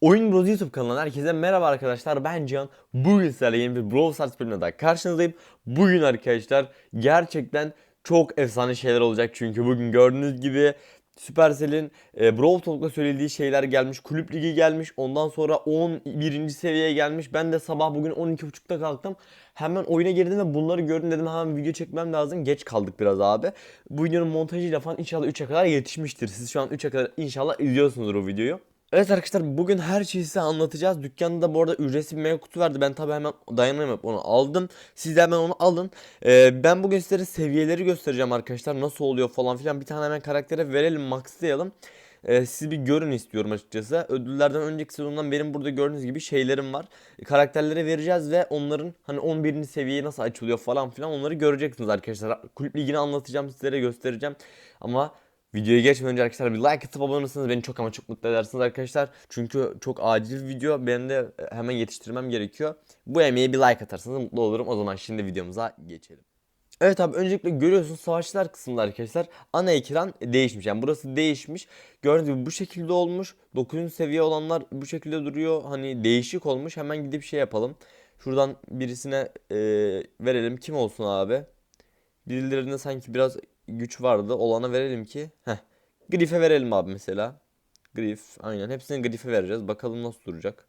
Oyun Bros YouTube kanalından herkese merhaba arkadaşlar. Ben Cihan. Bugün sizlerle yeni bir Brawl Stars bölümüne daha karşınızdayım. Bugün arkadaşlar gerçekten çok efsane şeyler olacak. Çünkü bugün gördüğünüz gibi Supercell'in e, Brawl Talk'ta söylediği şeyler gelmiş. Kulüp Ligi gelmiş. Ondan sonra 11. seviyeye gelmiş. Ben de sabah bugün 12.30'da kalktım. Hemen oyuna girdim ve bunları gördüm dedim. Hemen video çekmem lazım. Geç kaldık biraz abi. Bu videonun montajıyla falan inşallah 3'e kadar yetişmiştir. Siz şu an 3'e kadar inşallah izliyorsunuzdur o videoyu Evet arkadaşlar bugün her şeyi size anlatacağız. Dükkanda bu arada ücretsiz bir meyve kutu verdi. Ben tabi hemen dayanamayıp onu aldım. Siz de hemen onu alın. Ee, ben bugün sizlere seviyeleri göstereceğim arkadaşlar. Nasıl oluyor falan filan. Bir tane hemen karaktere verelim, maxlayalım. Ee, siz bir görün istiyorum açıkçası. Ödüllerden önceki sezondan benim burada gördüğünüz gibi şeylerim var. Karakterlere vereceğiz ve onların hani 11. seviyeye nasıl açılıyor falan filan onları göreceksiniz arkadaşlar. Kulüp ligini anlatacağım sizlere göstereceğim. Ama Videoya geçmeden önce arkadaşlar bir like atıp abone olursanız beni çok ama çok mutlu edersiniz arkadaşlar. Çünkü çok acil video. Ben de hemen yetiştirmem gerekiyor. Bu emeğe bir like atarsanız mutlu olurum. O zaman şimdi videomuza geçelim. Evet abi öncelikle görüyorsunuz savaşçılar kısmında arkadaşlar ana ekran değişmiş. Yani burası değişmiş. Gördüğünüz gibi bu şekilde olmuş. 9. seviye olanlar bu şekilde duruyor. Hani değişik olmuş. Hemen gidip şey yapalım. Şuradan birisine e, verelim. Kim olsun abi? Birilerine sanki biraz güç vardı. Olana verelim ki. Heh. Griff'e verelim abi mesela. Griff. Aynen. Hepsini Griff'e vereceğiz. Bakalım nasıl duracak.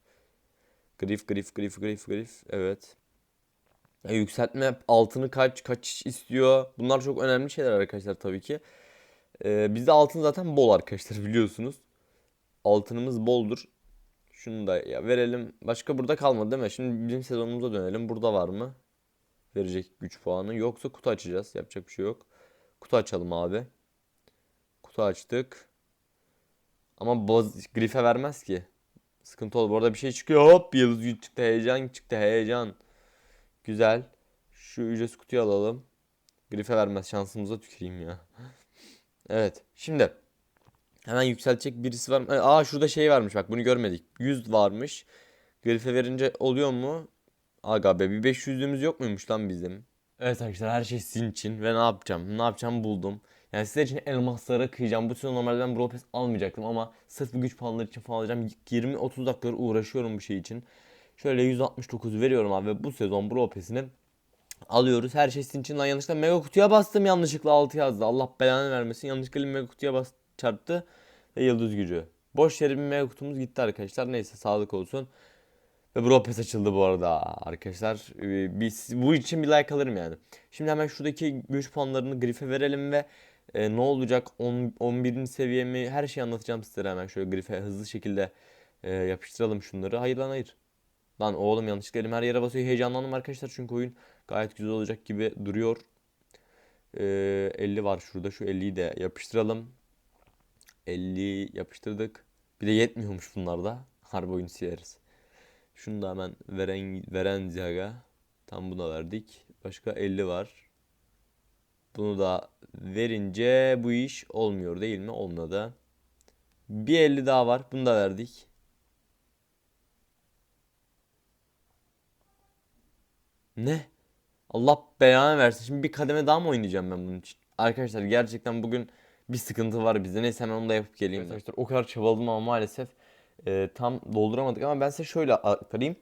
Griff, Griff, Griff, Griff, Griff. Evet. Ya yükseltme altını kaç kaç istiyor. Bunlar çok önemli şeyler arkadaşlar tabii ki. Ee, bizde altın zaten bol arkadaşlar biliyorsunuz. Altınımız boldur. Şunu da ya verelim. Başka burada kalmadı değil mi? Şimdi bizim sezonumuza dönelim. Burada var mı? Verecek güç puanı. Yoksa kutu açacağız. Yapacak bir şey yok. Kutu açalım abi. Kutu açtık. Ama boz grife vermez ki. Sıkıntı olur. Bu arada bir şey çıkıyor. Hop yıldız çıktı. Heyecan çıktı. Heyecan. Güzel. Şu ücretsiz kutuyu alalım. Grife vermez. Şansımıza tüküreyim ya. evet. Şimdi. Hemen yükseltecek birisi var mı? Aa şurada şey varmış bak bunu görmedik. 100 varmış. Grife verince oluyor mu? Aga be bir 500'lüğümüz yok muymuş lan bizim? Evet arkadaşlar her şey sizin için ve ne yapacağım? Ne yapacağım buldum. Yani sizler için elmaslara kıyacağım. Bu sezon normalde ben Brawl Pass almayacaktım ama sırf güç puanları için falan alacağım. 20-30 dakikadır uğraşıyorum bu şey için. Şöyle 169 veriyorum abi ve bu sezon Brawl Pass'ini alıyoruz. Her şey sizin için. Lan yanlışlıkla mega kutuya bastım yanlışlıkla 6 yazdı. Allah belanı vermesin. Yanlışlıkla mega kutuya bas çarptı ve yıldız gücü. Boş yere bir mega kutumuz gitti arkadaşlar. Neyse sağlık olsun. Ve Brawl Pass açıldı bu arada arkadaşlar. Ee, Biz bu için bir like alırım yani. Şimdi hemen şuradaki güç puanlarını grife verelim ve e, ne olacak 10, 11. seviyemi her şeyi anlatacağım sizlere hemen şöyle grife hızlı şekilde e, yapıştıralım şunları. Hayır lan hayır. Lan oğlum yanlışlıkla elim her yere basıyor. Heyecanlandım arkadaşlar çünkü oyun gayet güzel olacak gibi duruyor. E, 50 var şurada. Şu 50'yi de yapıştıralım. 50 yapıştırdık. Bir de yetmiyormuş bunlarda. Harbi oyunu sileriz. Şunu da hemen veren veren zaga. Tam buna verdik. Başka 50 var. Bunu da verince bu iş olmuyor değil mi? Olmadı. Bir 50 daha var. Bunu da verdik. Ne? Allah belanı versin. Şimdi bir kademe daha mı oynayacağım ben bunun için? Arkadaşlar gerçekten bugün bir sıkıntı var bizde. Neyse hemen onu da yapıp geleyim. Arkadaşlar o kadar çabaladım ama maalesef e, tam dolduramadık ama ben size şöyle aktarayım.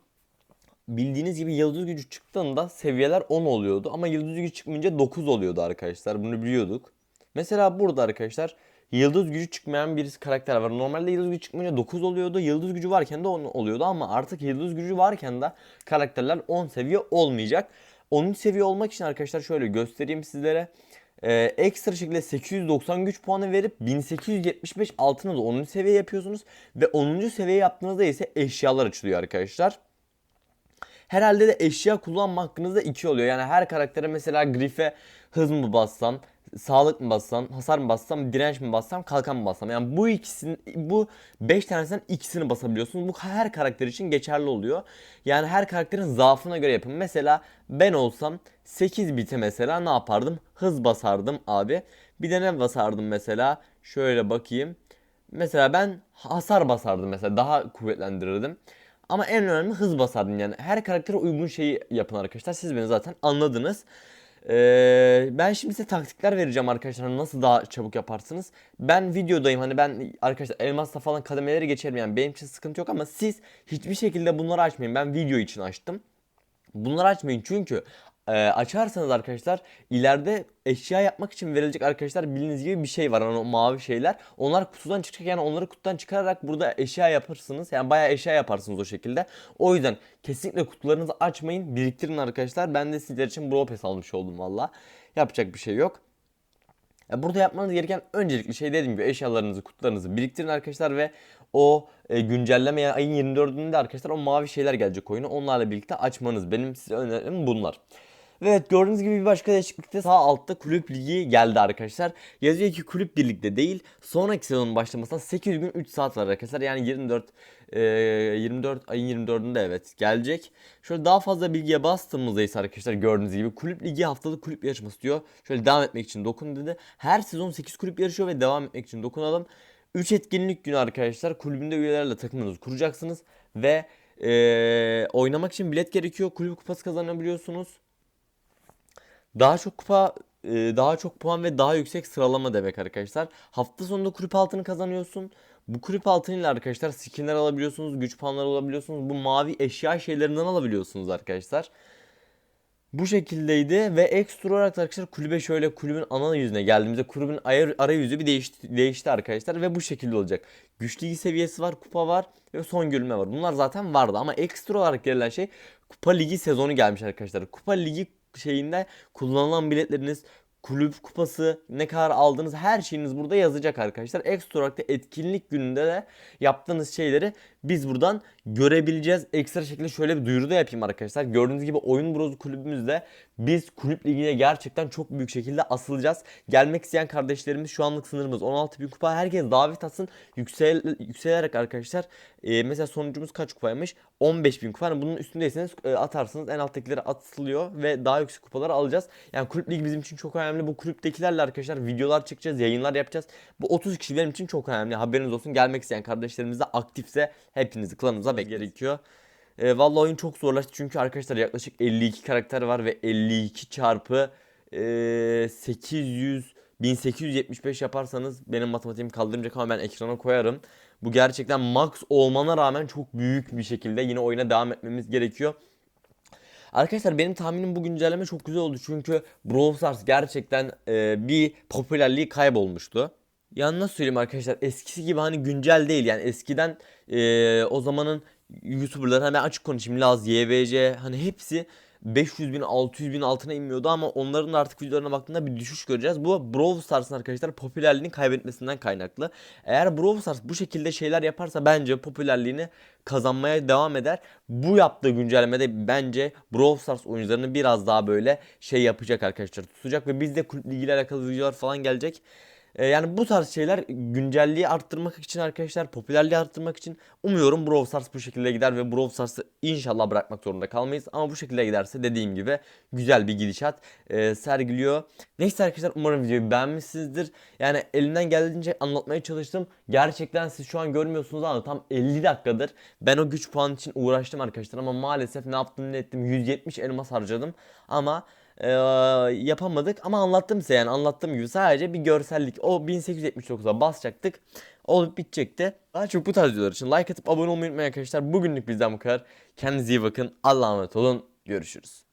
Bildiğiniz gibi yıldız gücü çıktığında seviyeler 10 oluyordu ama yıldız gücü çıkmayınca 9 oluyordu arkadaşlar. Bunu biliyorduk. Mesela burada arkadaşlar yıldız gücü çıkmayan birisi karakter var. Normalde yıldız gücü çıkmayınca 9 oluyordu. Yıldız gücü varken de 10 oluyordu ama artık yıldız gücü varken de karakterler 10 seviye olmayacak. 10. seviye olmak için arkadaşlar şöyle göstereyim sizlere. Ee, ekstra şekilde 890 güç puanı verip 1875 altına da 10. seviye yapıyorsunuz. Ve 10. seviye yaptığınızda ise eşyalar açılıyor arkadaşlar. Herhalde de eşya kullanma hakkınız da 2 oluyor. Yani her karaktere mesela grife hız mı bassan, sağlık mı bassan, hasar mı bassam, direnç mi bassam, kalkan mı bassam. Yani bu ikisini bu 5 tanesinden ikisini basabiliyorsunuz. Bu her karakter için geçerli oluyor. Yani her karakterin zaafına göre yapın. Mesela ben olsam 8 bite mesela ne yapardım? Hız basardım abi. Bir de ne basardım mesela? Şöyle bakayım. Mesela ben hasar basardım mesela daha kuvvetlendirirdim. Ama en önemli hız basardım yani. Her karaktere uygun şeyi yapın arkadaşlar. Siz beni zaten anladınız. Ee, ben şimdi size taktikler vereceğim arkadaşlar nasıl daha çabuk yaparsınız. Ben videodayım hani ben arkadaşlar elmasla falan kademeleri geçerim yani benim için sıkıntı yok ama siz hiçbir şekilde bunları açmayın. Ben video için açtım. Bunları açmayın çünkü e, açarsanız arkadaşlar ileride eşya yapmak için verilecek arkadaşlar bildiğiniz gibi bir şey var hani o mavi şeyler. Onlar kutudan çıkacak yani onları kutudan çıkararak burada eşya yaparsınız. Yani bayağı eşya yaparsınız o şekilde. O yüzden kesinlikle kutularınızı açmayın biriktirin arkadaşlar. Ben de sizler için Brawl almış oldum valla. Yapacak bir şey yok. Burada yapmanız gereken öncelikli şey dediğim gibi eşyalarınızı, kutularınızı biriktirin arkadaşlar ve o e, güncelleme yani ayın 24'ünde arkadaşlar o mavi şeyler gelecek oyunu. Onlarla birlikte açmanız. Benim size önerim bunlar. Ve evet gördüğünüz gibi bir başka değişiklikte sağ altta kulüp ligi geldi arkadaşlar. Yazıyor ki kulüp birlikte değil. Sonraki sezonun başlamasına 8 gün 3 saat var arkadaşlar. Yani 24 e, 24 ayın 24'ünde evet gelecek. Şöyle daha fazla bilgiye bastığımızda ise arkadaşlar gördüğünüz gibi kulüp ligi haftalık kulüp yarışması diyor. Şöyle devam etmek için dokun dedi. Her sezon 8 kulüp yarışıyor ve devam etmek için dokunalım. 3 etkinlik günü arkadaşlar kulübünde üyelerle takımınızı kuracaksınız ve e, oynamak için bilet gerekiyor. Kulüp kupası kazanabiliyorsunuz. Daha çok kupa, e, daha çok puan ve daha yüksek sıralama demek arkadaşlar. Hafta sonunda kulüp altını kazanıyorsun. Bu kulüp altınıyla arkadaşlar skinler alabiliyorsunuz, güç puanları alabiliyorsunuz. Bu mavi eşya şeylerinden alabiliyorsunuz arkadaşlar. Bu şekildeydi ve ekstra olarak da arkadaşlar kulübe şöyle kulübün ana yüzüne geldiğimizde kulübün arayüzü bir değişti, değişti arkadaşlar ve bu şekilde olacak. Güç ligi seviyesi var, kupa var ve son görülme var. Bunlar zaten vardı ama ekstra olarak gelen şey kupa ligi sezonu gelmiş arkadaşlar. Kupa ligi şeyinde kullanılan biletleriniz, kulüp kupası, ne kadar aldığınız her şeyiniz burada yazacak arkadaşlar. Ekstra olarak da etkinlik gününde de yaptığınız şeyleri biz buradan görebileceğiz. Ekstra şekilde şöyle bir duyuru da yapayım arkadaşlar. Gördüğünüz gibi Oyun Brozu kulübümüzde biz kulüp ligine gerçekten çok büyük şekilde asılacağız. Gelmek isteyen kardeşlerimiz şu anlık sınırımız 16 bin kupa. Herkes davet atsın. Yüksel, yükselerek arkadaşlar e, mesela sonucumuz kaç kupaymış? 15 bin kupa. Yani bunun üstündeyseniz e, atarsınız. En alttakileri atılıyor ve daha yüksek kupaları alacağız. Yani kulüp ligi bizim için çok önemli. Bu kulüptekilerle arkadaşlar videolar çekeceğiz, yayınlar yapacağız. Bu 30 kişi benim için çok önemli. Haberiniz olsun. Gelmek isteyen kardeşlerimiz de aktifse hepinizi klanımıza evet. gerekiyor. E, vallahi oyun çok zorlaştı çünkü arkadaşlar yaklaşık 52 karakter var ve 52 çarpı e, 800 1875 yaparsanız benim matematiğim kaldırmayacak ama ben ekrana koyarım. Bu gerçekten max olmana rağmen çok büyük bir şekilde yine oyuna devam etmemiz gerekiyor. Arkadaşlar benim tahminim bu güncelleme çok güzel oldu çünkü Brawl Stars gerçekten e, bir popülerliği kaybolmuştu. Ya nasıl söyleyeyim arkadaşlar eskisi gibi hani güncel değil yani eskiden e, o zamanın YouTuber'lar hemen açık konuşayım Laz, YBC hani hepsi 500 bin 600 bin altına inmiyordu ama onların artık videolarına baktığında bir düşüş göreceğiz. Bu Brawl Stars'ın arkadaşlar popülerliğini kaybetmesinden kaynaklı. Eğer Brawl Stars bu şekilde şeyler yaparsa bence popülerliğini kazanmaya devam eder. Bu yaptığı güncellemede bence Brawl Stars oyuncularını biraz daha böyle şey yapacak arkadaşlar tutacak ve bizde kulüp ligiyle alakalı videolar falan gelecek. Ee, yani bu tarz şeyler güncelliği arttırmak için arkadaşlar, popülerliği arttırmak için umuyorum Brawl Stars bu şekilde gider ve Brawl Stars'ı inşallah bırakmak zorunda kalmayız. Ama bu şekilde giderse dediğim gibi güzel bir gidişat e, sergiliyor. Neyse arkadaşlar umarım videoyu beğenmişsinizdir. Yani elimden geldiğince anlatmaya çalıştım. Gerçekten siz şu an görmüyorsunuz ama tam 50 dakikadır ben o güç puanı için uğraştım arkadaşlar ama maalesef ne yaptım ne ettim 170 elmas harcadım ama e, yapamadık ama anlattım size yani anlattığım gibi sadece bir görsellik o 1879'a basacaktık olup bitecekti. Daha çok bu tarz videolar için like atıp abone olmayı unutmayın arkadaşlar. Bugünlük bizden bu kadar. Kendinize iyi bakın. Allah'a emanet olun. Görüşürüz.